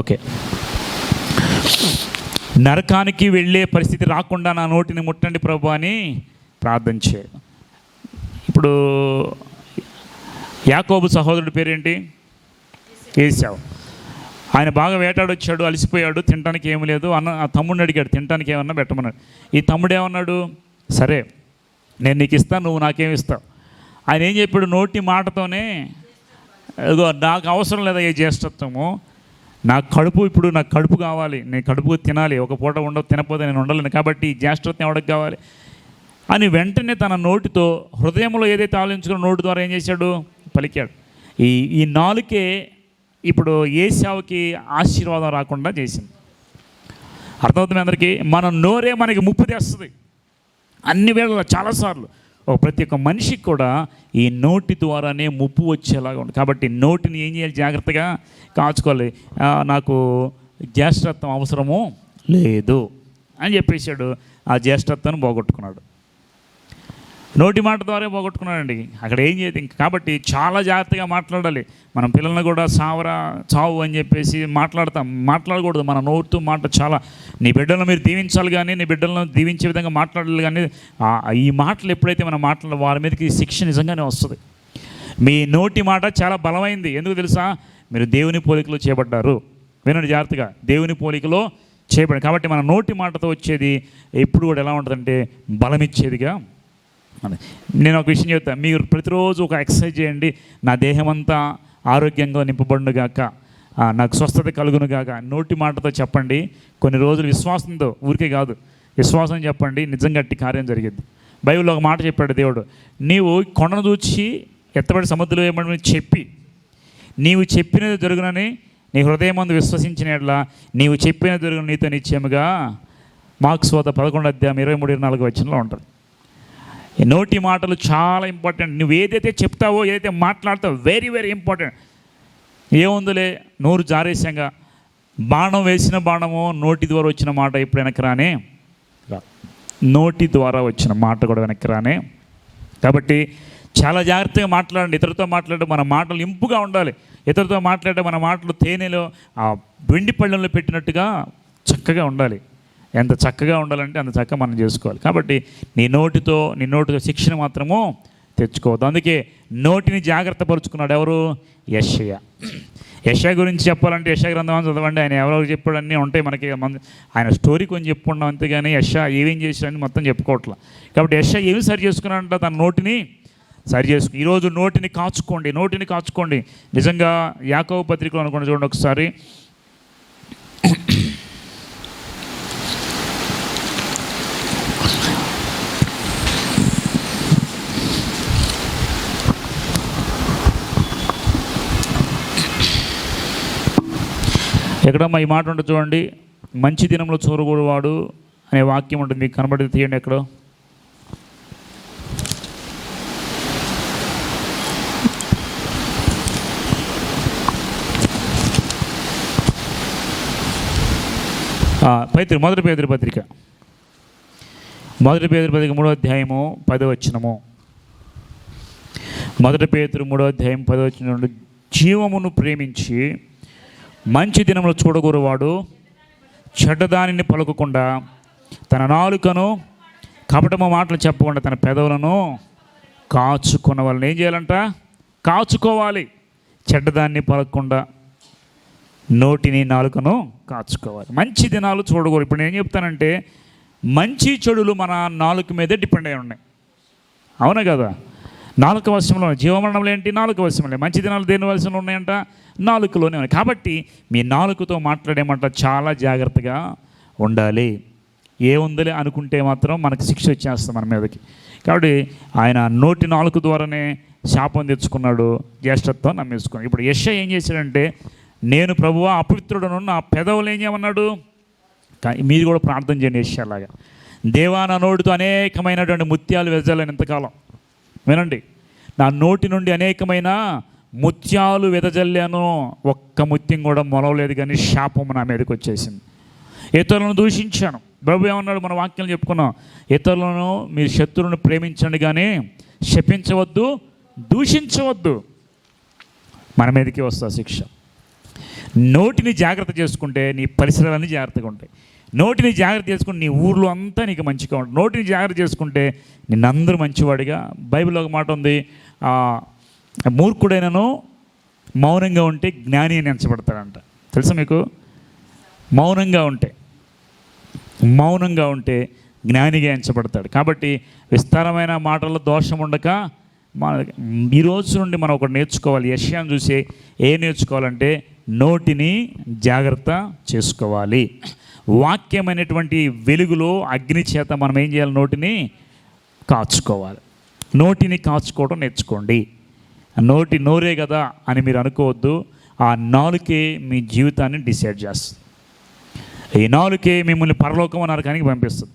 Okay. నరకానికి వెళ్ళే పరిస్థితి రాకుండా నా నోటిని ముట్టండి ప్రభు అని ప్రార్థన చేయడు ఇప్పుడు యాకోబు సహోదరుడి పేరేంటి? ఏసావు ఆయన బాగా వేటాడొచ్చాడు అలసిపోయాడు తినడానికి ఏమి లేదు. అన్న ఆ తమ్ముడిని అడిగాడు తినడానికి ఏమన్నా పెట్టమన్నాడు? ఈ తమ్ముడు ఏమన్నాడు? సరే నేను నీకు ఇస్తాను నువ్వు నాకేమి ఇస్తావు. ఆయన ఏం చెప్పాడు? నోటి మాటతోనే నాకు అవసరం లేదా ఏ జ్యేష్ఠత్వము? నా కడుపు ఇప్పుడు నాకు కడుపు కావాలి నేను కడుపు తినాలి ఒక పూట ఉండవు తినకపోతే నేను ఉండలేను కాబట్టి ఈ జ్యేష్ఠత్వం ఎవరికి కావాలి? అని వెంటనే తన నోటితో హృదయంలో ఏదైతే ఆలోచించుకున్న నోటి ద్వారా ఏం చేశాడు? పలికాడు. ఈ ఈ నాలుకే ఇప్పుడు ఏసావుకి ఆశీర్వాదం రాకుండా చేసింది. అర్థమవుతుంది అందరికీ? మన నోరే మనకి ముప్పు తెస్తుంది. అన్ని వేళల్లో చాలాసార్లు. ఒక ప్రతి ఒక్క మనిషికి కూడా ఈ నోటి ద్వారానే ముప్పు వచ్చేలాగా ఉంది కాబట్టి నోటిని ఏం చేయాలి? జాగ్రత్తగా కాచుకోవాలి. నాకు జ్యేష్ఠత్వం అవసరము? లేదు అని చెప్పేశాడు. ఆ జ్యేష్ఠత్వాన్ని పోగొట్టుకున్నాడు. నోటి మాట ద్వారా పోగొట్టుకున్నాడండి. అక్కడ ఏం చేయదు ఇంక కాబట్టి చాలా జాగ్రత్తగా మాట్లాడాలి. మనం పిల్లల్ని కూడా సావరా చావు అని చెప్పేసి మాట్లాడతాం. మాట్లాడకూడదు. మన నోటితో మాట చాలా నీ బిడ్డలను మీరు దీవించాలి కానీ నీ బిడ్డలను దీవించే విధంగా మాట్లాడాలి కానీ ఈ మాటలు ఎప్పుడైతే మనం మాట్లాడ వారి మీదకి శిక్ష నిజంగానే వస్తుంది. మీ నోటి మాట చాలా బలమైంది. ఎందుకు తెలుసా? మీరు దేవుని పోలికలో చేపడ్డారు వినండి జాగ్రత్తగా. దేవుని పోలికలో చేయబడి కాబట్టి మన నోటి మాటతో వచ్చేది ఎప్పుడు కూడా ఎలా ఉంటుందంటే బలమిచ్చేదిగా నేను ఒక విషయం చెప్తాను మీరు ప్రతిరోజు ఒక ఎక్సర్సైజ్ చేయండి. నా దేహం అంతా ఆరోగ్యంగా నింపబడును గాక. నాకు స్వస్థత కలుగును గాక. నోటి మాటతో చెప్పండి. కొన్ని రోజులు విశ్వాసంతో ఊరికే కాదు. విశ్వాసం చెప్పండి. నిజంగా అట్టి కార్యం జరిగింది. బైబిల్లో ఒక మాట చెప్పాడు దేవుడు. నీవు కొండను చూచి ఎత్తబడి సముద్రంలో ఏమని చెప్పి నీవు చెప్పినది జరుగునని నీ హృదయం మందు విశ్వసించిన ఎట్లా నీవు చెప్పిన జరుగును నీతో నిశ్చయముగా మార్క్స్ వద్ద పదకొండు అధ్యాయం ఇరవై మూడు ఇరవై నాలుగు వచ్చినలో ఉంటుంది. నోటి మాటలు చాలా ఇంపార్టెంట్ నువ్వు ఏదైతే చెప్తావో ఏదైతే మాట్లాడతావో వెరీ వెరీ ఇంపార్టెంట్ ఏముందిలే? నోరు జారేసంగా బాణం వేసిన బాణము నోటి ద్వారా వచ్చిన మాట ఇప్పుడు వెనక్కి రానే. నోటి ద్వారా వచ్చిన మాట కూడా వెనక్కి రానే? కాబట్టి చాలా జాగ్రత్తగా మాట్లాడండి. ఇతరులతో మాట్లాడే మన మాటలు ఇంపుగా ఉండాలి. ఇతరులతో మాట్లాడే మన మాటలు తేనెలో ఆ వెండి పళ్ళెంలో పెట్టినట్టుగా చక్కగా ఉండాలి. ఎంత చక్కగా ఉండాలంటే అంత చక్కగా మనం చేసుకోవాలి. కాబట్టి నీ నోటితో నీ నోటితో శిక్షణ మాత్రము తెచ్చుకోవద్దు. అందుకే నోటిని జాగ్రత్త పరుచుకున్నాడు ఎవరు? యశయ్య యశ గురించి చెప్పాలంటే యశ గ్రంథం అని చదవండి. ఆయన ఎవరో చెప్పాడు అన్నీ ఉంటాయి మనకి. మన ఆయన స్టోరీ కొంచెం చెప్పుకున్నాం అంతేగాని యశ ఏమేం చేశాడని మొత్తం చెప్పుకోవట్లా. కాబట్టి యశ ఏమి సరి చేసుకున్నాడంట? తన నోటిని సరి చేసుకు ఈరోజు నోటిని కాచుకోండి నోటిని కాచుకోండి. నిజంగా యాకవ పత్రికలో అనుకోండి చూడండి ఒకసారి. ఎక్కడమ్మా ఈ మాట ఉంటుంది చూడండి మంచి దినంలో చూరగూడవాడు అనే వాక్యం ఉంటుంది. మీకు కనబడి తీయండి ఎక్కడో. పైత్రి మొదటి పేదరి పత్రిక. మొదటి పేదరి పత్రిక మూడో అధ్యాయము పదవచనము మొదటి పేతురు మూడో అధ్యాయం పదవచనం నుండి జీవమును ప్రేమించి మంచి దినములు చూడగోరువాడు చెడ్డదానిని పలుకకుండా తన నాలుకను కపటమ మాటలు చెప్పకుండా తన పెదవులను కాచుకున్న వాళ్ళని ఏం చేయాలంట? కాచుకోవాలి. చెడ్డదాన్ని పలకకుండా నోటిని నాలుకను కాచుకోవాలి. మంచి దినాలు చూడకూడదు ఇప్పుడు నేను ఏం చెప్తానంటే మంచి చెడులు మన నాలుక మీదే డిపెండ్ అయి ఉన్నాయి. అవునా కదా? నాలుక వశంలో జీవమరణంలో ఏంటి? నాలుక వశంలో మంచి దినాలు దేని వశంలో ఉన్నాయంట? నాలుకలోనే ఉన్నాయి. కాబట్టి మీ నాలుకతో మాట్లాడేమంట చాలా జాగ్రత్తగా ఉండాలి. ఏముందిలే అనుకుంటే మాత్రం మనకు శిక్ష వచ్చేస్తాం మన మీదకి. కాబట్టి ఆయన నోటి నాలుక ద్వారానే శాపం తెచ్చుకున్నాడు. జ్యేష్ఠత్వం నమ్మేసుకున్నాడు. ఇప్పుడు యశ ఏం చేశాడంటే నేను ప్రభువా అపవిత్రుడను నా పెదవులు ఏం చేయమన్నాడు? మీరు కూడా ప్రార్థన చేయండి యశ్యలాగా దేవా నా నోటితో అనేకమైనటువంటి ముత్యాలు వెజాలని ఇంతకాలం. వినండి. నా నోటి నుండి అనేకమైన ముత్యాలు వెదజల్లాను. ఒక్క ముత్యం కూడా మొలవలేదు కానీ శాపము నా మీదకి వచ్చేసింది. ఇతరులను దూషించాను. ప్రభు ఏమన్నాడు? మన వాక్యం చెప్పుకున్నాం. ఇతరులను మీ శత్రువులను ప్రేమించండి కానీ శపించవద్దు దూషించవద్దు. మన మీదకి వస్తా శిక్ష. నోటిని జాగ్రత్త చేసుకుంటే నీ పరిసరాలన్నీ జాగ్రత్తగా ఉంటాయి. నోటిని జాగ్రత్త చేసుకుని నీ ఊర్లో అంతా నీకు మంచిగా ఉంటుంది నోటిని జాగ్రత్త చేసుకుంటే నిన్నందరూ మంచివాడిగా. బైబిల్ ఒక మాట ఉంది మూర్ఖుడైనను మౌనంగా ఉంటే జ్ఞాని అని ఎంచబడతాడంట. తెలుసా మీకు? మౌనంగా ఉంటే మౌనంగా ఉంటే జ్ఞానిగా ఎంచబడతాడు. కాబట్టి విస్తారమైన మాటల్లో దోషం ఉండక మన ఈ రోజు నుండి మనం ఒకటి నేర్చుకోవాలి. యష్యాన్ని చూసి ఏం నేర్చుకోవాలంటే నోటిని జాగ్రత్త చేసుకోవాలి. వాక్యమైనటువంటి వెలుగులో అగ్ని చేత మనం ఏం చేయాలి? నోటిని కాచుకోవాలి. నోటిని కాచుకోవడం నేర్చుకోండి. నోటి నోరే కదా అని మీరు అనుకోవద్దు. ఆ నాలుకే మీ జీవితాన్ని డిసైడ్ చేస్తుంది. ఈ నాలుకే మిమ్మల్ని పరలోకం నరకానికి పంపిస్తుంది.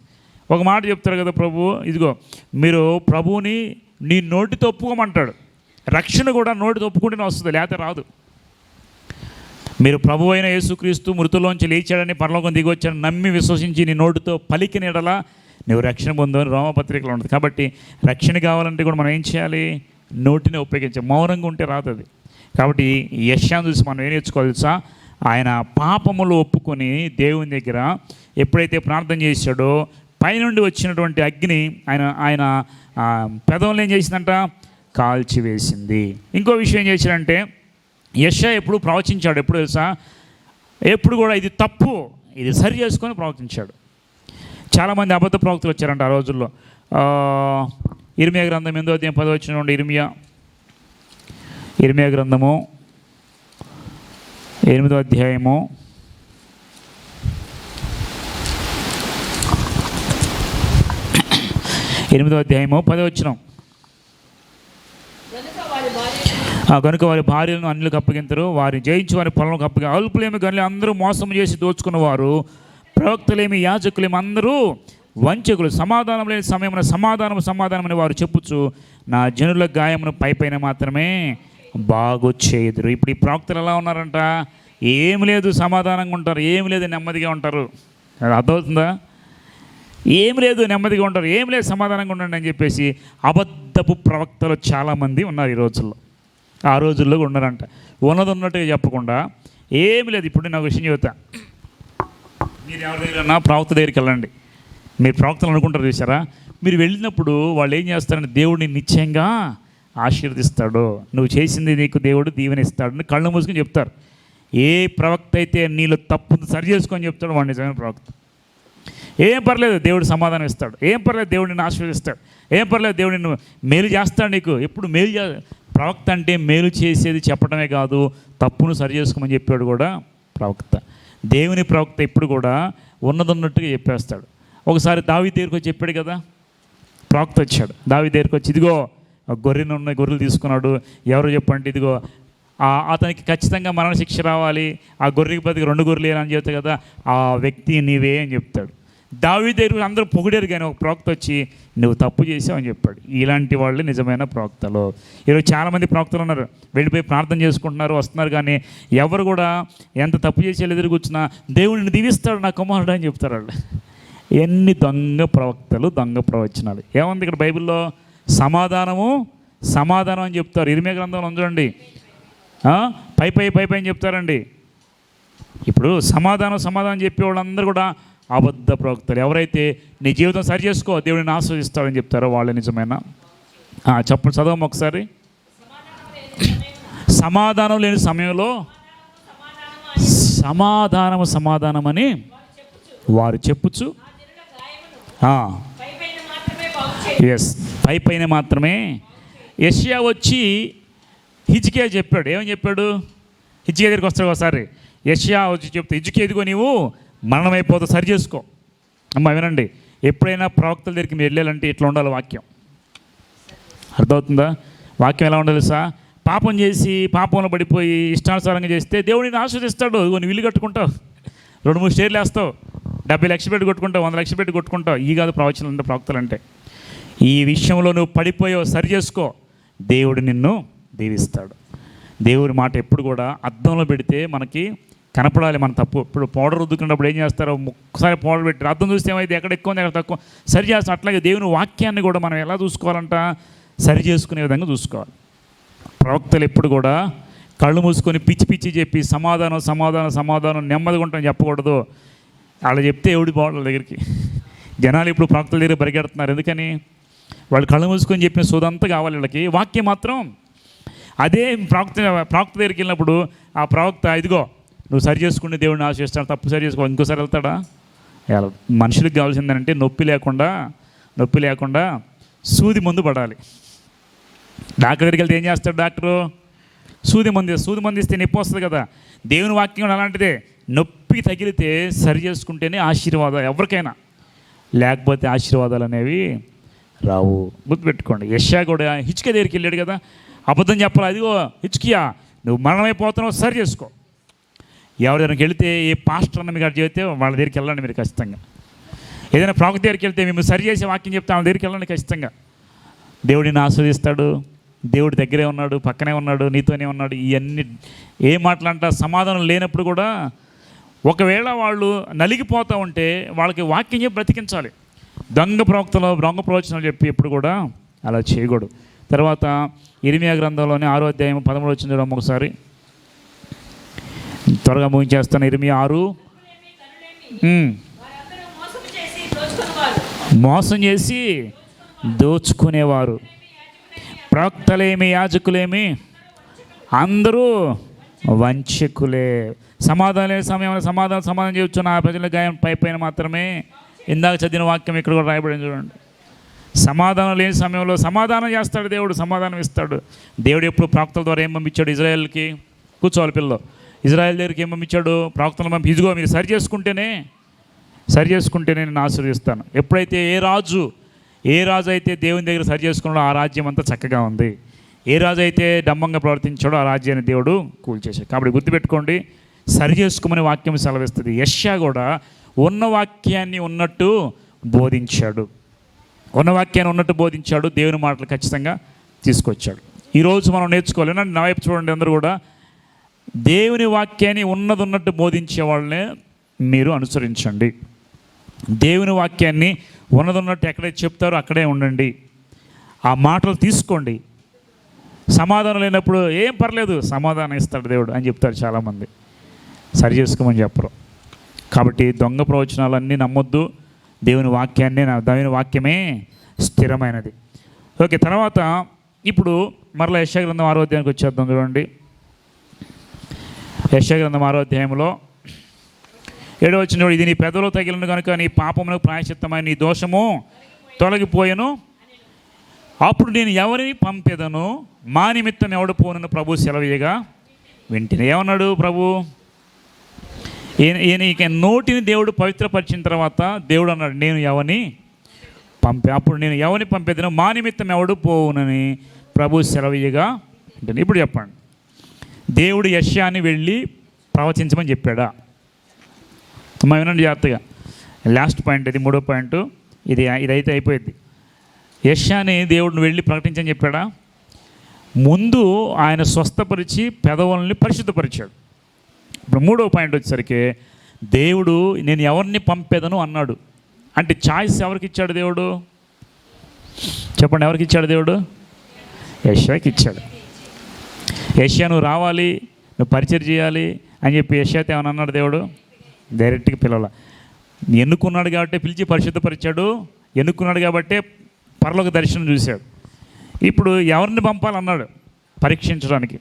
ఒక మాట చెప్తారు కదా ప్రభు ఇదిగో మీరు ప్రభువుని నీ నోటితో ఒప్పుకోమంటాడు. రక్షణ కూడా నోటితో ఒప్పుకుంటేనే వస్తుంది లేకపోతే రాదు. మీరు ప్రభు అయిన యేసుక్రీస్తు మృతులోంచి లేచాడని పరలోకం దిగొచ్చాడని నమ్మి విశ్వసించి నీ నోటితో పలికిన ఎడలా నువ్వు రక్షణ పొందని రోమపత్రికలో ఉంటుంది కాబట్టి రక్షణ కావాలంటే కూడా మనం ఏం చేయాలి? నోటిని ఉపయోగించాలి. మౌనంగా ఉంటే రాదు అది. కాబట్టి యశాన్ని చూసి మనం ఏం నేర్చుకోవాలి తెలుసా? ఆయన పాపములు ఒప్పుకొని దేవుని దగ్గర ఎప్పుడైతే ప్రార్థన చేశాడో పైనుండి వచ్చినటువంటి అగ్ని ఆయన ఆయన పెదవులు ఏం చేసిందంట? కాల్చివేసింది. ఇంకో విషయం ఏం చేశారంటే యశ ఎప్పుడు ప్రవచించాడు ఎప్పుడు తెలుసా? ఎప్పుడు కూడా ఇది తప్పు. ఇది సరి చేసుకొని ప్రవచించాడు. చాలామంది అబద్ధ ప్రవక్తలు వచ్చారంట ఆ రోజుల్లో. ఇర్మియా గ్రంథం ఎనిమిదో అధ్యాయం పది వచ్చిన నుండి ఇర్మియా. ఇర్మియా గ్రంథము ఎనిమిదో అధ్యాయము. ఎనిమిదో అధ్యాయము పదో వచ్చినాం కనుక వారి భార్య ఆ కనుక వారి భార్యలను అన్నిలకు అప్పగింతరు వారిని జయించి వారి పొలంలో అప్పగి అల్పులేమి గనులు అందరూ మోసం చేసి దోచుకున్నవారు ప్రవక్తలేమి యాజకులేమి అందరూ వంచకులు. సమాధానం లేని సమయమున సమాధానం సమాధానం అని వారు చెప్పుచు నా జనుల గాయమును పైపైన మాత్రమే బాగు చేయదురు. ఇప్పుడు ఈ ప్రవక్తలు ఎలా ఉన్నారంట? ఏమి లేదు సమాధానంగా ఉంటారు ఏమి లేదు నెమ్మదిగా ఉంటారు. అర్థమవుతుందా? ఏం లేదు నెమ్మదిగా ఉంటారు ఏం లేదు సమాధానంగా ఉండండి అని చెప్పేసి అబద్ధపు ప్రవక్తలు చాలామంది ఉన్నారు ఈ రోజుల్లో. ఆ రోజుల్లో ఉన్నారంట ఉన్నది ఉన్నట్టుగా చెప్పకుండా ఏమి లేదు. ఇప్పుడు నేను ఒక విషయం చెబుతా. మీరు ఎవరి దగ్గర ప్రవక్త దగ్గరికి వెళ్ళండి. మీరు ప్రవక్తలు అనుకుంటారు చూసారా మీరు వెళ్ళినప్పుడు వాళ్ళు ఏం చేస్తారని దేవుడిని నిశ్చయంగా ఆశీర్వదిస్తాడు. నువ్వు చేసింది నీకు దేవుడు దీవెనిస్తాడు అని కళ్ళు మూసుకొని చెప్తారు. ఏ ప్రవక్త అయితే నీళ్ళు తప్పు సరి చేసుకొని చెప్తాడు వాడు నిజమైన ప్రవక్త. ఏం పర్లేదు దేవుడు సమాధానం ఇస్తాడు. ఏం పర్లేదు దేవుడు నిన్ను ఆశీర్వదిస్తాడు. ఏం పర్లేదు దేవుడు నిన్ను మేలు చేస్తాడు నీకు. ఎప్పుడు మేలు చే ప్రవక్త అంటే మేలు చేసేది చెప్పడమే కాదు తప్పును సరి చేసుకోమని చెప్పాడు కూడా ప్రవక్త. దేవుని ప్రవక్త ఇప్పుడు కూడా ఉన్నదన్నట్టుగా చెప్పేస్తాడు. ఒకసారి దావి దగ్గరికి వచ్చి చెప్పాడు కదా ప్రవక్త వచ్చాడు. దావి దగ్గరికి వచ్చి ఇదిగో ఆ గొర్రెను ఉన్న గొర్రెలు తీసుకున్నాడు ఎవరు చెప్పండి ఇదిగో అతనికి ఖచ్చితంగా మరణశిక్ష రావాలి ఆ గొర్రెకి బతికి రెండు గొర్రెలు అని చెప్తాడు కదా ఆ వ్యక్తి నీవే అని చెప్తాడు. దావి దగ్గర అందరూ పొగిడారు కానీ ఒక ప్రవక్త వచ్చి నువ్వు తప్పు చేసావు అని చెప్పాడు. ఇలాంటి వాళ్ళే నిజమైన ప్రవక్తలు. ఈరోజు చాలామంది ప్రవక్తలు ఉన్నారు. వెళ్ళిపోయి ప్రార్థన చేసుకుంటున్నారు వస్తున్నారు కానీ ఎవరు కూడా ఎంత తప్పు చేసి వాళ్ళు ఎదురు కూర్చున్నా దేవుడిని దీవిస్తాడు నా కుమారుడు అని చెప్తారు వాళ్ళు. ఎన్ని దొంగ ప్రవక్తలు దొంగ ప్రవచనాలు. ఏముంది ఇక్కడ బైబిల్లో? సమాధానము సమాధానం అని చెప్తారు. ఇరిమే గ్రంథంలో ఉంచండి పై పై పై పై అని చెప్తారండి. ఇప్పుడు సమాధానం సమాధానం చెప్పే వాళ్ళందరూ కూడా అబద్ధ ప్రవక్తలు. ఎవరైతే నీ జీవితం సరి చేసుకో దేవుడిని ఆస్వాదిస్తాడని చెప్తారో వాళ్ళే నిజమైన? చెప్పండి చదవం ఒకసారి. సమాధానం లేని సమయంలో సమాధానము సమాధానం అని వారు చెప్పుచు. ఎస్ పై పైన మాత్రమే. యష్యా వచ్చి హిజ్కియా చెప్పాడు. ఏమని చెప్పాడు? హిజ్కియా దగ్గరికి వస్తాడు ఒకసారి. యష్యా వచ్చి చెప్తే హిజ్కియా ఎదుగో నీవు మరణమైపోతే సరి చేసుకో. అమ్మ వినండి. ఎప్పుడైనా ప్రవక్తల దగ్గరికి మీరు వెళ్ళాలంటే ఇట్లా ఉండాలి వాక్యం. అర్థమవుతుందా? వాక్యం ఎలా ఉండాలి సార్? పాపం చేసి పాపంలో పడిపోయి ఇష్టానుసారంగా చేస్తే దేవుడిని ఆస్వాదిస్తాడు ఇదిగో నువ్వు కట్టుకుంటావు. రెండు మూడు స్టేర్లు వేస్తావు. డెబ్బై లక్షలు పెట్టి కొట్టుకుంటావు వంద లక్షలు పెట్టి కొట్టుకుంటావు. ఈ కాదు ప్రవచనలు అంటే ప్రవక్తలు అంటే ఈ విషయంలో నువ్వు పడిపోయావు సరి చేసుకో. దేవుడు నిన్ను దీవిస్తాడు. దేవుడి మాట ఎప్పుడు కూడా అర్థంలో పెడితే మనకి కనపడాలి మన తప్పు. ఇప్పుడు పౌడర్ రుద్దుకున్నప్పుడు ఏం చేస్తారో ఒక్కసారి పౌడర్ పెట్టి అర్థం చూస్తే ఏమైతే ఎక్కడ ఎక్కువ ఉంది, ఎక్కడ తక్కువ సరి చేస్తాం. అట్లాగే దేవుని వాక్యాన్ని కూడా మనం ఎలా చూసుకోవాలంట? సరి చేసుకునే విధంగా చూసుకోవాలి. ప్రవక్తలు ఎప్పుడు కూడా కళ్ళు మూసుకొని పిచ్చి పిచ్చి చెప్పి సమాధానం సమాధానం సమాధానం నెమ్మదిగా ఉంటాం చెప్పకూడదు. అలా చెప్తే ఎవడి బాగుండు దగ్గరికి. జనాలు ఇప్పుడు ప్రవక్తల దగ్గర పరిగెడుతున్నారు. ఎందుకని? వాళ్ళు కళ్ళు మూసుకొని చెప్పిన సోదంతా కావాలి వీళ్ళకి. వాక్యం మాత్రం అదే ప్రవక్త ప్రవక్త దగ్గరికి వెళ్ళినప్పుడు ఆ ప్రవక్త ఇదిగో నువ్వు సరి చేసుకుని దేవుడిని ఆశిస్తాడు తప్పు సరి చేసుకో ఇంకోసారి వెళ్తాడా? మనుషులకు కావాల్సిందంటే నొప్పి లేకుండా నొప్పి లేకుండా సూది మందు పడాలి. డాక్టర్ దగ్గరికి వెళ్తే ఏం చేస్తాడు డాక్టరు? సూది మంది సూది మంది ఇస్తే నొప్పి వస్తుంది కదా. దేవుని వాక్యం కూడా అలాంటిదే. నొప్పి తగిలితే సరి చేసుకుంటేనే ఆశీర్వాదం ఎవరికైనా. లేకపోతే ఆశీర్వాదాలు అనేవి రావు. గుర్తుపెట్టుకోండి యశా కూడా హిచ్కే దగ్గరికి వెళ్ళాడు కదా. అబద్ధం చెప్పాలి? అదిగో హిచ్కియా నువ్వు మరణమైపోతున్నావు సరి చేసుకో. ఎవరి వెళితే ఏ పాస్టర్ అన్న మీకు చెబితే వాళ్ళ దగ్గరికి వెళ్ళండి మీరు ఖచ్చితంగా. ఏదైనా ప్రవక్త దగ్గరికి వెళ్తే మేము సరి చేసే వాక్యం చెప్తే వాళ్ళ దగ్గరికి వెళ్ళండి ఖచ్చితంగా. దేవుడిని ఆస్వాదిస్తాడు దేవుడి దగ్గరే ఉన్నాడు పక్కనే ఉన్నాడు నీతోనే ఉన్నాడు ఇవన్నీ ఏ మాటలంట సమాధానం లేనప్పుడు కూడా ఒకవేళ వాళ్ళు నలిగిపోతూ ఉంటే వాళ్ళకి వాక్యం చెప్పి బ్రతికించాలి. దొంగ ప్రవక్తలు దొంగ ప్రవచనాలు చెప్పి ఎప్పుడు కూడా అలా చేయకూడదు. తర్వాత ఇరిమియా గ్రంథంలోని ఆరో అధ్యాయం పదమూడు వచ్చిన చూడడం ఒకసారి త్వరగా ముగించేస్తాను. ఇరిమియా ఆరు. మోసం చేసి దోచుకునేవారు. ప్రవక్తలేమి యాజకులేమి అందరూ వంచకులే. సమాధానం లేని సమయంలో సమాధానం సమాధానం చేయొచ్చు నా ప్రజల గాయం పై పైన మాత్రమే ఇందాక చదివిన వాక్యం ఇక్కడ కూడా రాయబడింది చూడండి. సమాధానం లేని సమయంలో సమాధానం చేస్తాడు దేవుడు సమాధానం ఇస్తాడు. దేవుడు ఎప్పుడు ప్రవక్తల ద్వారా ఏం పంపించాడు ఇజ్రాయెల్కి? కూర్చోవాలి పిల్లలు. ఇజ్రాయెల్ దగ్గరికి ఏం పంపించాడు ప్రవక్తలు పంపి ఇదిగో మీరు సరి చేసుకుంటేనే సరి చేసుకుంటేనే నేను ఆశీర్వదిస్తాను. ఎప్పుడైతే ఏ రాజు ఏ రాజు అయితే దేవుని దగ్గర సరి చేసుకున్నాడో ఆ రాజ్యం అంతా చక్కగా ఉంది. ఏ రాజు అయితే డమ్మంగా ప్రవర్తించాడో ఆ రాజ్యాన్ని దేవుడు కూల్చేశాడు. కాబట్టి గుర్తుపెట్టుకోండి సరి చేసుకోమని వాక్యం సెలవిస్తుంది. యష్యా కూడా ఉన్న వాక్యాన్ని ఉన్నట్టు బోధించాడు. ఉన్న వాక్యాన్ని ఉన్నట్టు బోధించాడు. దేవుని మాటలు ఖచ్చితంగా తీసుకొచ్చాడు. ఈరోజు మనం నేర్చుకోవాలి. నా వైపు చూడండి అందరూ కూడా. దేవుని వాక్యాన్ని ఉన్నది ఉన్నట్టు బోధించే వాళ్ళని మీరు అనుసరించండి. దేవుని వాక్యాన్ని ఉన్నది ఉన్నట్టు ఎక్కడైతే చెప్తారో అక్కడే ఉండండి. ఆ మాటలు తీసుకోండి. సమాధానం లేనప్పుడు ఏం పర్లేదు సమాధానం ఇస్తాడు దేవుడు అని చెప్తారు చాలామంది. సరి చేసుకోమని చెప్పరు. కాబట్టి దొంగ ప్రవచనాలన్నీ నమ్మొద్దు. దేవుని వాక్యాన్ని నా దేవుని వాక్యమే స్థిరమైనది. ఓకే తర్వాత ఇప్పుడు మరలా యశాగ్రంథం ఆరోగ్యానికి వచ్చేద్దాం చూడండి. యశాగ్రంథం ఆరోధ్యాయంలో ఏడో వచ్చిన ఇది నీ పెదవులు తగిలిన కనుక నీ పాపమును ప్రాయశ్చిత్తమై నీ దోషము తొలగిపోయాను. అప్పుడు నేను ఎవరిని పంపేదను? మా నిమిత్తం ఎవడు పోనను? ప్రభు సెలవీయగా వింటిని. ఏమన్నాడు ప్రభు? ఈయన ఈయన ఇక నోటిని దేవుడు పవిత్రపరిచిన తర్వాత దేవుడు అన్నాడు నేను ఎవరిని పంపే? అప్పుడు నేను ఎవరిని పంపేదను? మా నిమిత్తం ఎవడు పోవునని ప్రభు సెలవీయగా వింటిని. ఇప్పుడు చెప్పండి. దేవుడు యష్యాని వెళ్ళి ప్రవచించమని చెప్పాడా? అమ్మా వినండి జాగ్రత్తగా. లాస్ట్ పాయింట్ ఇది మూడో పాయింట్. ఇది ఇదైతే అయిపోయింది. యష్యాని దేవుడిని వెళ్ళి ప్రకటించని చెప్పాడా? ముందు ఆయన స్వస్థపరిచి పెదవుల్ని పరిశుద్ధపరిచాడు. ఇప్పుడు మూడో పాయింట్ వచ్చేసరికి దేవుడు నేను ఎవరిని పంపేదను అన్నాడు. అంటే ఛాయిస్ ఎవరికి ఇచ్చాడు దేవుడు? చెప్పండి ఎవరికి ఇచ్చాడు దేవుడు? యష్యాకి ఇచ్చాడు. యష్యా నువ్వు రావాలి నువ్వు పరిచయం చేయాలి అని చెప్పి యష్యాతో ఏమని అన్నాడు దేవుడు? డైరెక్ట్గా పిలవాల. ఎన్నుకున్నాడు కాబట్టి పిలిచి పరిశుద్ధపరిచాడు ఎన్నుకున్నాడు కాబట్టి పరలోక దర్శనం చూశాడు. ఇప్పుడు ఎవరిని పంపాలన్నాడు? పరీక్షించడానికి.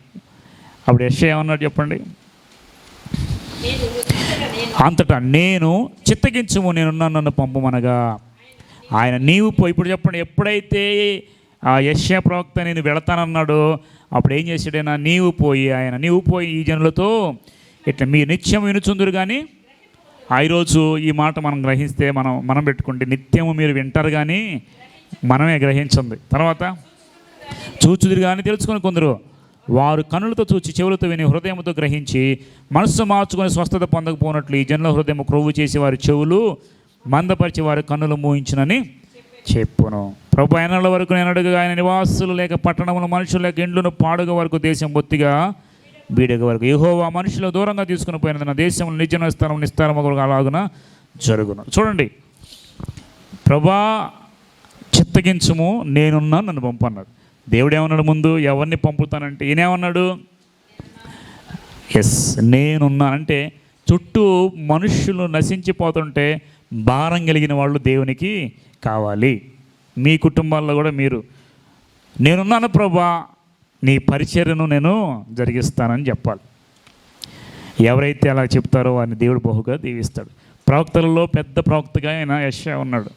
అప్పుడు యష్యా ఏమన్నాడు చెప్పండి? నేను అంతటా నేను చిత్తగించుము నేనున్నా నన్ను పంపమనగా. ఆయన నీవు ఇప్పుడు చెప్పండి ఎప్పుడైతే ఆ యశ్యా ప్రవక్త నేను వెళతానన్నాడో అప్పుడు ఏం చేశాడైనా నీవు పోయి ఆయన నీవు పోయి ఈ జనులతో ఇట్లా మీరు నిత్యం వినుచుందురు కానీ ఆ ఈరోజు ఈ మాట మనం గ్రహిస్తే మనం మనం పెట్టుకుంటే నిత్యము మీరు వింటారు కానీ మనమే గ్రహించింది. తర్వాత చూచుదురు కానీ తెలుసుకొని కొందరు వారు కనులతో చూచి చెవులతో విని హృదయంతో గ్రహించి మనస్సు మార్చుకొని స్వస్థత పొందకపోనట్లు ఈ జనుల హృదయం క్రొవ్వు చేసి వారి చెవులు మందపరిచి వారి కన్నులు మూయించునని చెప్పును. ప్రభు అయినల వరకు నేను అడుగుగా ఆయన నివాసులు లేక పట్టణములు మనుషులు లేక ఇండ్లను పాడుగ వరకు దేశం బొత్తిగా బీడగ వరకు. యెహోవా మనుషులు దూరంగా తీసుకుని పోయిన నా దేశంలో నిజన స్థానం నిస్తారం అలాగున జరుగును. చూడండి. ప్రభా చిత్తగించుము నేనున్నా నన్ను పంపన్నాడు. దేవుడు ఏమన్నాడు ముందు? ఎవరిని పంపుతానంటే ఈయనేమన్నాడు? ఎస్ నేనున్నా. అంటే చుట్టూ మనుష్యులు నశించిపోతుంటే భారం కలిగిన వాళ్ళు దేవునికి కావాలి. మీ కుటుంబాల్లో కూడా మీరు నేనున్నాను ప్రభా నీ పరిచర్యను నేను జరిగిస్తానని చెప్పాలి. ఎవరైతే అలా చెప్తారో వారిని దేవుడు బహుగా దీవిస్తాడు. ప్రవక్తలలో పెద్ద ప్రవక్తగా ఆయన యశ ఉన్నాడు.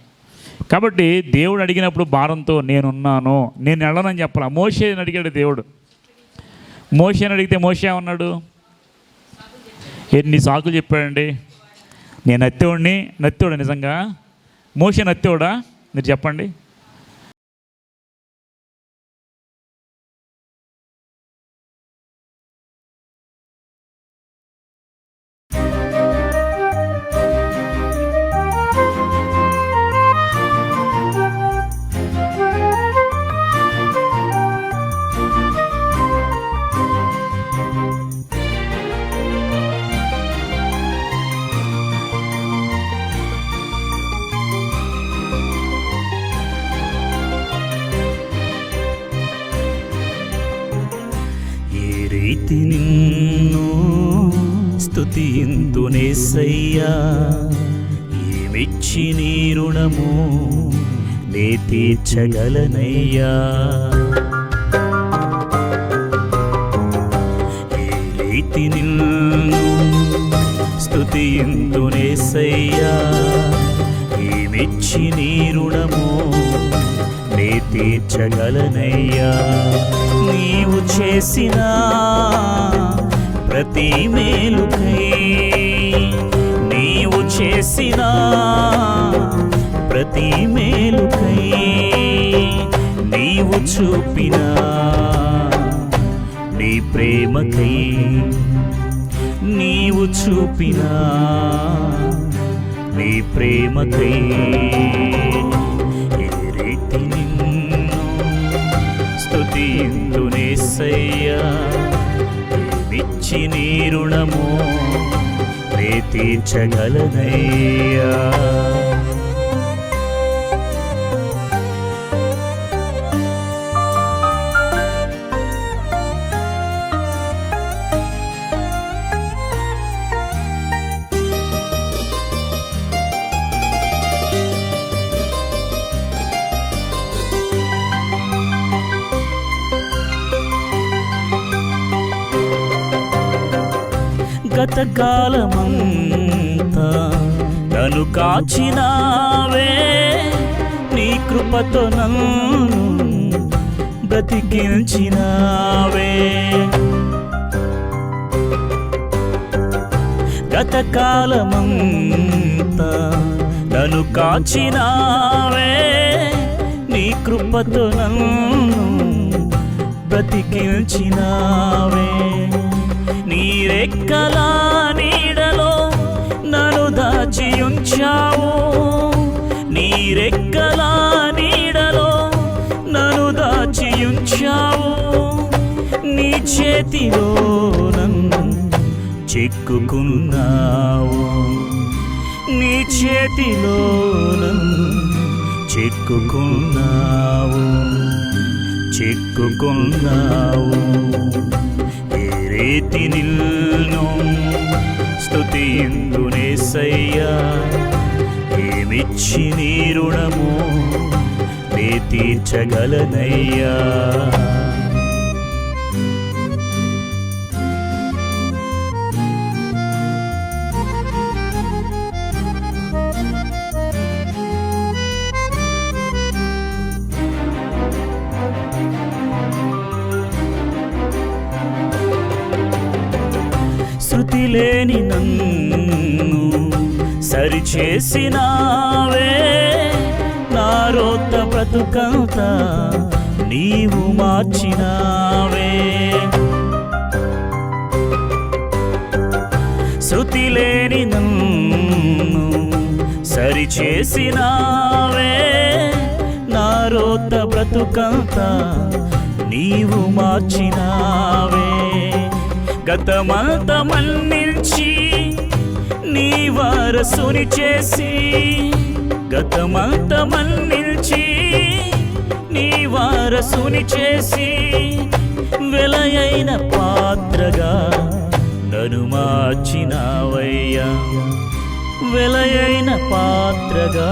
కాబట్టి దేవుడు అడిగినప్పుడు భారంతో నేనున్నాను నేను వెళ్ళనని చెప్పాలి. మోషేని అడిగాడు దేవుడు. మోషేని అడిగితే మోషే ఉన్నాడు ఎన్ని సాకులు చెప్పాడండి? నేను నత్తేవాడిని నత్తేవాడు నిజంగా మోషే నత్తేవాడా? మీరు చెప్పండి. రుణము నే తీర్చగలనయ్యా. ఏ రీతి నిన్ను స్తుతింతునేసయ్యా ఏమిచ్చి నీ రుణము నే తీర్చగలనయ్యా. నీవు చేసిన ప్రతి మేలుకై నీవు చేసినా ప్రతి మేలుకై నీవు చూపిన నీ ప్రేమకై నీవు చూపిన నీ ప్రేమకై ఏ రీతి నిన్ను స్తుతిందునేసయ్యా ఏమిచ్చి నీ రుణము తీర్చగలనయ్యా జీవితకాలమంతా నన్ను కాచినావే నీ కృపతో నన్ను బ్రతికించినావే. గతకాలమంతా నన్ను కాచినావే నీ కృపతో నన్ను బ్రతికించినావే. రెక్కల నీడలో నన్ను దాచి ఉంచావు నీ రెక్కల నీడలో నన్ను దాచి ఉంచావు నీ చేతిలో నన్ను చిక్కుకున్నావు. నీ చేతిలో నన్ను చిక్కుకున్నావు. చిక్కుకున్నావు. ఏ రీతి నిల్ను స్తుతిందునేసయ్యా ఏమిచ్చి నీ రుణము? నే తీర్చగలనయ్యా. సరిచేసినావే నా రోత బ్రతుకంత నీవు మార్చినావే. శృతి లేని నన్ను సరిచేసినావే నా రోత బ్రతుకంత నీవు మార్చినావే. గతమంత మన్నించి నీ వారసుని చేసి గతమంత మన్నించి నీ వారసుని చేసి వెలయైన పాత్రగా నను మార్చినావయ్యా. వెలయైన పాత్రగా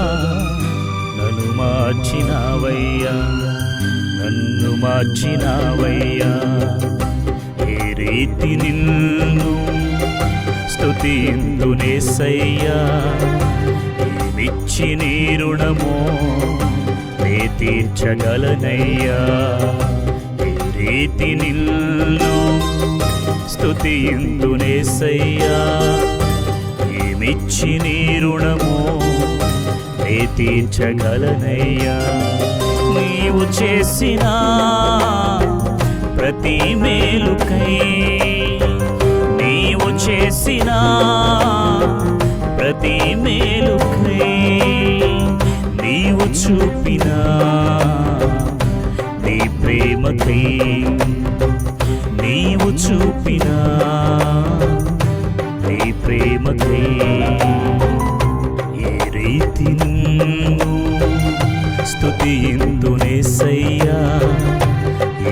నన్ను మార్చినావయ్యా. నన్ను మార్చినావయ్యా. ఏ రీతి నిన్ను స్తుతిందునేసయ్యా ఏమిచ్చి నీ రుణమో నే తీర్చగలనయ్యా. ఏ రీతి నిన్ను స్తుతిందునేసయ్యా ఏమిచ్చి నీ రుణమో నే తీర్చగలనయ్యా. నీవు చేసిన ప్రతి మేలుకై చేసిన ప్రతి మేలుకై నీవు చూపిన నీ ప్రేమకై నీవు చూపిన నీ ప్రేమకై ఏ రీతి నిన్ను స్తుతిందునేసయ్యా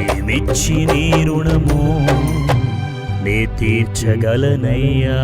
ఏమిచ్చి నీ రుణం నే తీర్చగలనయ్యా నే తీర్చగలనయ్యా